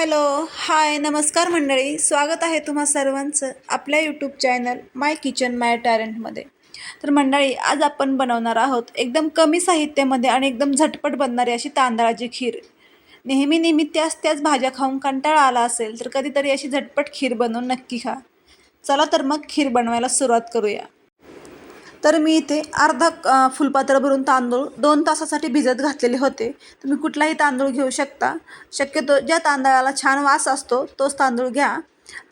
Hello hi नमस्कार मंडळी. स्वागत आहे तुम्हा सर्वांचं आपल्या YouTube channel my kitchen my टॅलेंटमध्ये तर मंडळी आज आपण बनवणार आहोत एकदम कमी साहित्यामध्ये आणि एकदम झटपट बनणारी अशी तांदळाची खीर. नेहमी नेहमी त्याच त्याच भाज्या खाऊन कंटाळा आला असेल तर कधीतरी अशी झटपट खीर बनवून नक्की खा. चला तर मग खीर बनवायला सुरुवात करूया. तर मी इथे अर्धा फुलपात्र भरून तांदूळ दोन तासासाठी भिजत घातलेले होते. तुम्ही कुठलाही तांदूळ घेऊ शकता. शक्यतो ज्या तांदळाला छान वास असतो तोच तांदूळ घ्या.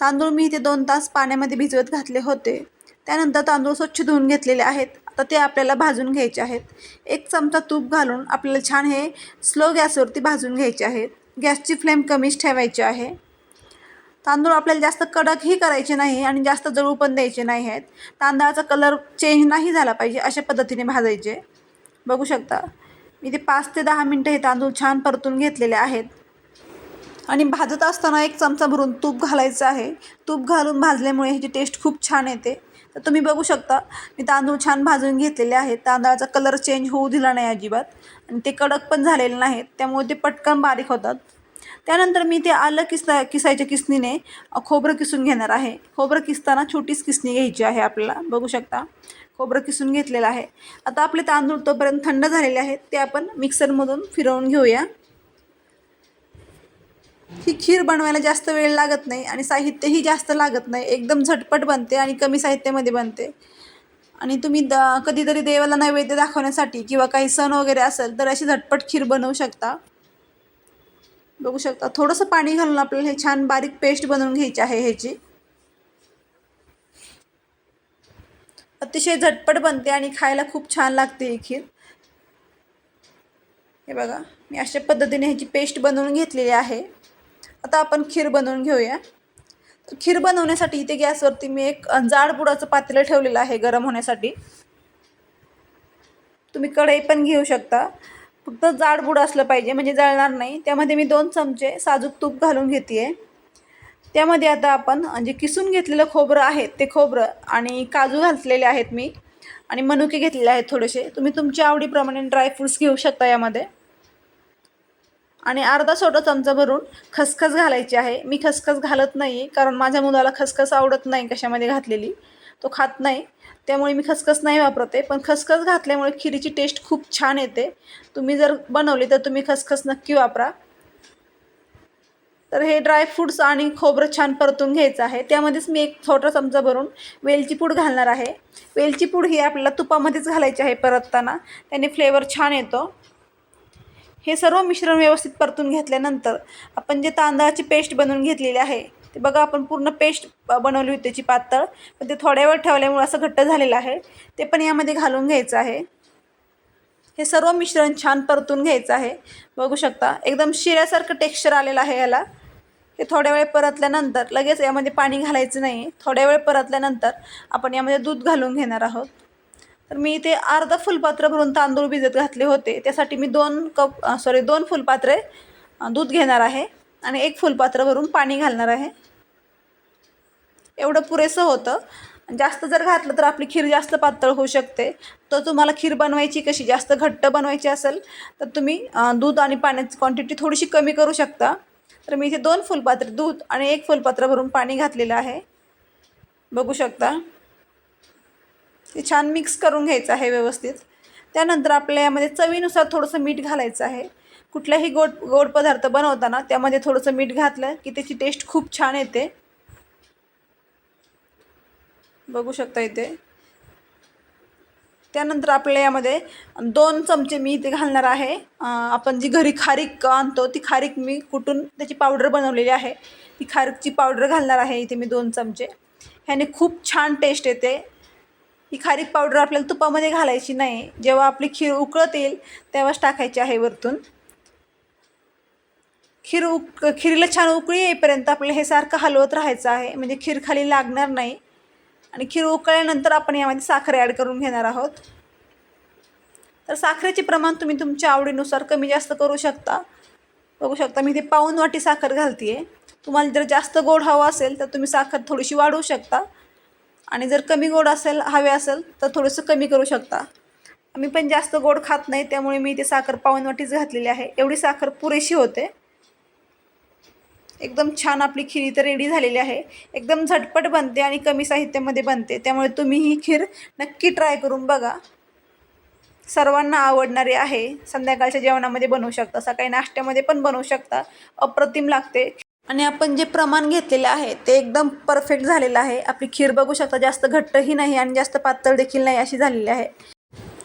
तांदूळ मी इथे दोन तास पाण्यामध्ये भिजवत घातले होते. त्यानंतर तांदूळ स्वच्छ धुवून घेतलेले आहेत. आता ते आपल्याला भाजून घ्यायचे आहेत. एक चमचा तूप घालून आपल्याला छान हे स्लो गॅसवरती भाजून घ्यायचे आहेत. गॅसची फ्लेम कमीच ठेवायची आहे. तांदूळ आपल्याला जास्त कडकही करायचे नाही आणि जास्त जळू पण द्यायचे नाही आहेत तांदळाचा कलर चेंज नाही झाला पाहिजे अशा पद्धतीने भाजायचे. बघू शकता. मी ते पाच ते दहा मिनटं हे तांदूळ छान परतून घेतलेले आहेत. आणि भाजत असताना एक चमचा भरून तूप घालायचं आहे. तूप घालून भाजल्यामुळे ह्याची टेस्ट खूप छान येते. तर तुम्ही बघू शकता मी तांदूळ छान भाजून घेतलेले आहेत. तांदळाचा कलर चेंज होऊ दिला नाही अजिबात. आणि ते कडक पण झालेले नाहीत त्यामुळे ते पटकन बारीक होतात. त्यानंतर मी ते आलं किसता किसायच्या किसनीने खोबरं किसून घेणार आहे. खोबरं किसताना छोटीच किसणी घ्यायची आहे आपल्याला. बघू शकता. खोबरं किसून घेतलेलं आहे. आता आपले तांदूळ तोपर्यंत थंड झालेले आहेत. ते आपण मिक्सरमधून फिरवून घेऊया. ही खीर बनवायला जास्त वेळ लागत नाही आणि साहित्यही जास्त लागत नाही. एकदम झटपट बनते आणि कमी साहित्यामध्ये बनते. आणि तुम्ही द कधीतरी देवाला नैवेद्य दाखवण्यासाठी किंवा काही सण वगैरे असेल तर अशी झटपट खीर बनवू शकता. बघू शकता. थोडंसं पाणी घालून आपल्याला हे छान बारीक पेस्ट बनवून घ्यायची आहे ह्याची. अतिशय झटपट बनते आणि खायला खूप छान लागते ही खीर. हे बघा मी अशा पद्धतीने ह्याची पेस्ट बनवून घेतलेली आहे. आता आपण खीर बनवून घेऊया. तर खीर बनवण्यासाठी इथे गॅसवरती मी एक जाड बुडाचं पातेलं ठेवलेलं आहे गरम होण्यासाठी. तुम्ही कढई पण घेऊ शकता. फक्त जाड बुड असलं पाहिजे म्हणजे जळणार नाही. त्यामध्ये मी दोन चमचे साजूक तूप घालून घेते आहे त्यामध्ये आता आपण जे किसून घेतलेलं खोबरं आहे ते खोबरं आणि काजू घातलेले आहेत मी. आणि मनुके घेतलेले आहेत थोडेसे. तुम्ही तुमच्या आवडीप्रमाणे ड्रायफ्रूट्स घेऊ शकता यामध्ये. आणि अर्धा छोटा चमचा भरून खसखस घालायची आहे. मी खसखस घालत नाही कारण माझ्या मुलाला खसखस आवडत नाही कशामध्ये घातलेली. तो खात नाही. त्यामुळे मी खसखस नाही वापरते पण खसखस घातल्यामुळे खिरीची टेस्ट खूप छान येते. तुम्ही जर बनवली तर तुम्ही खसखस नक्की वापरा. तर हे ड्रायफ्रूट्स आणि खोबरं छान परतून घ्यायचं आहे. त्यामध्येच मी एक छोटा चमचा भरून वेलची पूड घालणार आहे. वेलची पूड ही आपल्याला तुपामध्येच घालायची आहे परतताना. त्याने फ्लेवर छान येतो. हे सर्व मिश्रण व्यवस्थित परतून घेतल्यानंतर आपण जे तांदळाची पेस्ट बनवून घेतलेली आहे ते बघा आपण पूर्ण पेस्ट बनवली होती त्याची पातळ पण ते थोड्या वेळ ठेवल्यामुळे असं घट्ट झालेलं आहे. ते पण यामध्ये घालून घ्यायचं आहे. हे सर्व मिश्रण छान परतून घ्यायचं आहे. बघू शकता एकदम शिऱ्यासारखं टेक्स्चर आलेलं आहे याला. हे थोड्या वेळ परतल्यानंतर लगेच यामध्ये पाणी घालायचं नाही. थोड्या वेळ परतल्यानंतर आपण यामध्ये दूध घालून घेणार आहोत. तर मी इथे अर्धा फुलपात्र भरून तांदूळ भिजत घातले होते. त्यासाठी मी दोन कप सॉरी दोन फुलपात्रे दूध घेणार आहे आणि एक फुलपात्र भरून पाणी घालणार आहे. एवढं पुरेसं होतं. जास्त जर घातलं तर आपली खीर जास्त पातळ होऊ शकते. तर तुम्हाला खीर बनवायची कशी जास्त घट्ट बनवायची असेल तर तुम्ही दूध आणि पाण्याची क्वांटिटी थोडीशी कमी करू शकता. तर मी इथे दोन फुलपात्रे दूध आणि एक फुलपात्र भरून पाणी घातलेलं आहे. बघू शकता. ते छान मिक्स करून घ्यायचं आहे व्यवस्थित. त्यानंतर आपल्या यामध्ये चवीनुसार थोडंसं मीठ घालायचं आहे. कुठल्याही गोड गोड पदार्थ बनवताना त्यामध्ये थोडंसं मीठ घातलं की त्याची टेस्ट खूप छान येते. बघू शकता इथे. त्यानंतर आपल्या यामध्ये दोन चमचे मी इथे घालणार आहे. आपण जी घरी खारीक आणतो ती खारीक मी कुटून त्याची पावडर बनवलेली आहे ती खारीकची पावडर घालणार आहे इथे मी दोन चमचे. ह्याने खूप छान टेस्ट येते. ही खारीक पावडर आपल्याला तुपामध्ये घालायची नाही. जेव्हा आपली खीर उकळत येईल तेव्हाच टाकायची आहे वरतून. खीर उक खीरीला छान उकळी येईपर्यंत आपल्याला हे सारखं हलवत राहायचं आहे. म्हणजे खीर खाली लागणार नाही. आणि खीर उकळल्यानंतर आपण यामध्ये साखर ॲड करून घेणार आहोत. तर साखरेचे प्रमाण तुम्ही तुमच्या आवडीनुसार कमी जास्त करू शकता. बघू शकता मी इथे पाऊन वाटी साखर घालते आहे तुम्हाला जर जास्त गोड हवं असेल तर तुम्ही साखर थोडीशी वाढवू शकता. आणि जर कमी गोड असेल हवे असेल तर थोडंसं कमी करू शकता. आम्ही पण जास्त गोड खात नाही त्यामुळे मी इथे साखर पाऊन वाटीच घातलेली आहे. एवढी साखर पुरेशी होते. एकदम छान आपली खीर इथं रेडी झालेली आहे. एकदम झटपट बनते आणि कमी साहित्यामध्ये बनते. त्यामुळे तुम्ही ही खीर नक्की ट्राय करून बघा. सर्वांना आवडणारी आहे. संध्याकाळच्या जेवणामध्ये बनवू शकता. सकाळी नाश्त्यामध्ये पण बनवू शकता. अप्रतिम लागते. आणि आपण जे प्रमाण घेतलेलं आहे ते एकदम परफेक्ट झालेलं आहे. आपली खीर बघू शकता. जास्त घट्टही नाही आणि जास्त पातळ देखील नाही अशी झालेली आहे.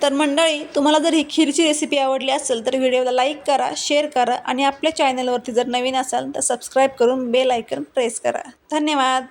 तर मंडळी तुम्हाला जर ही खीरची रेसिपी आवडली असेल तर व्हिडिओला लाईक करा शेअर करा आणि आपल्या चॅनलवरती जर नवीन असाल तर सबस्क्राईब करून बेल आयकन प्रेस करा. धन्यवाद!